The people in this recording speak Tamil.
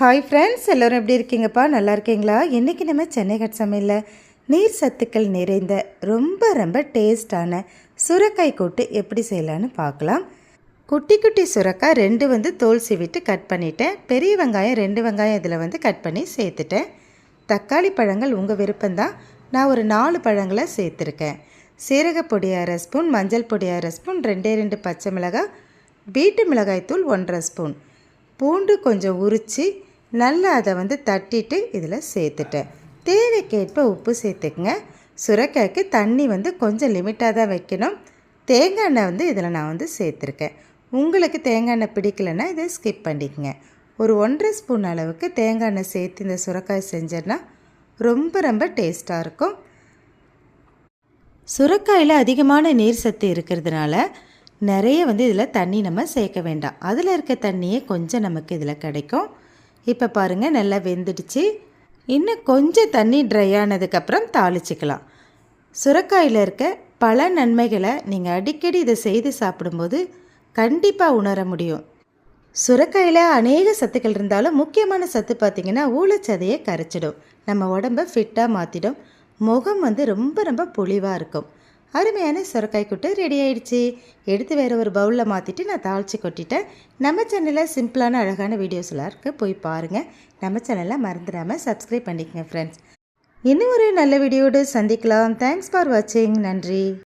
ஹாய் ஃப்ரெண்ட்ஸ் எல்லோரும் எப்படி இருக்கீங்கப்பா? நல்லா இருக்கீங்களா? இன்றைக்கி நம்ம சென்னை கட் சமையலில் நீர் சத்துக்கள் நிறைந்த ரொம்ப ரொம்ப டேஸ்டான சுரக்காய் கூட்டு எப்படி செய்யலான்னு பார்க்கலாம். குட்டி குட்டி சுரக்காய் ரெண்டு வந்து தோல் சீவிட்டு கட் பண்ணிட்டேன். பெரிய வெங்காயம் ரெண்டு வெங்காயம் இதில் வந்து கட் பண்ணி சேர்த்துட்டேன். தக்காளி பழங்கள் உங்கள் விருப்பம்தான். நான் ஒரு நாலு பழங்களை சேர்த்துருக்கேன். சீரகப்பொடி அரை ஸ்பூன் மஞ்சள் பொடி அரை ஸ்பூன் ரெண்டே ரெண்டு பச்சை மிளகாய் வீட்டு மிளகாய்த்தூள் ஒன்றரை ஸ்பூன். பூண்டு கொஞ்சம் உரித்து நல்லா அதை வந்து தட்டிட்டு இதில் சேர்த்துட்டேன். தேவைக்கேற்ப உப்பு சேர்த்துக்குங்க. சுரக்காய்க்கு தண்ணி வந்து கொஞ்சம் லிமிட்டாக தான் வைக்கணும். தேங்காய் எண்ணெய் வந்து இதில் நான் வந்து சேர்த்துருக்கேன். உங்களுக்கு தேங்காய் எண்ணெய் பிடிக்கலன்னா இதை ஸ்கிப் பண்ணிக்கங்க. ஒரு ஒன்றரை ஸ்பூன் அளவுக்கு தேங்காய் எண்ணெய் சேர்த்து இந்த சுரக்காய் செஞ்சேன்னா ரொம்ப ரொம்ப டேஸ்ட்டாக இருக்கும். சுரக்காயில் அதிகமான நீர் சத்து இருக்கிறதுனால நிறைய வந்து இதில் தண்ணி நம்ம சேர்க்க வேண்டாம். அதில் இருக்க தண்ணியே கொஞ்சம் நமக்கு இதில் கிடைக்கும். இப்போ பாருங்கள் நல்லா வெந்துடுச்சு. இன்னும் கொஞ்சம் தண்ணி ட்ரை ஆனதுக்கப்புறம் தாளிச்சிக்கலாம். சுரக்காயில் இருக்க பல நன்மைகளை நீங்கள் அடிக்கடி இதை செய்து சாப்பிடும்போது கண்டிப்பாக உணர முடியும். சுரக்காயில் அநேக சத்துக்கள் இருந்தாலும் முக்கியமான சத்து பார்த்திங்கன்னா ஊழச்சதையை கரைச்சிடும். நம்ம உடம்ப ஃபிட்டாக மாற்றிடும் முகம் வந்து ரொம்ப ரொம்ப பொலிவாக இருக்கும். அருமையான சுரக்காய் கூட்டு ரெடி ஆயிடுச்சு. எடுத்து வேறு ஒரு பவுலில் மாற்றிட்டு நான் தாளித்து கொட்டிட்டேன். நம்ம சேனலில் சிம்பிளான அழகான வீடியோஸ்லாம் இருக்குது போய் பாருங்கள் நம்ம சேனலை மறந்துடாமல் சப்ஸ்கிரைப் பண்ணிக்கங்க ஃப்ரெண்ட்ஸ் இன்னும் ஒரு நல்ல வீடியோடு சந்திக்கலாம். தேங்க்ஸ் ஃபார் வாட்சிங் நன்றி.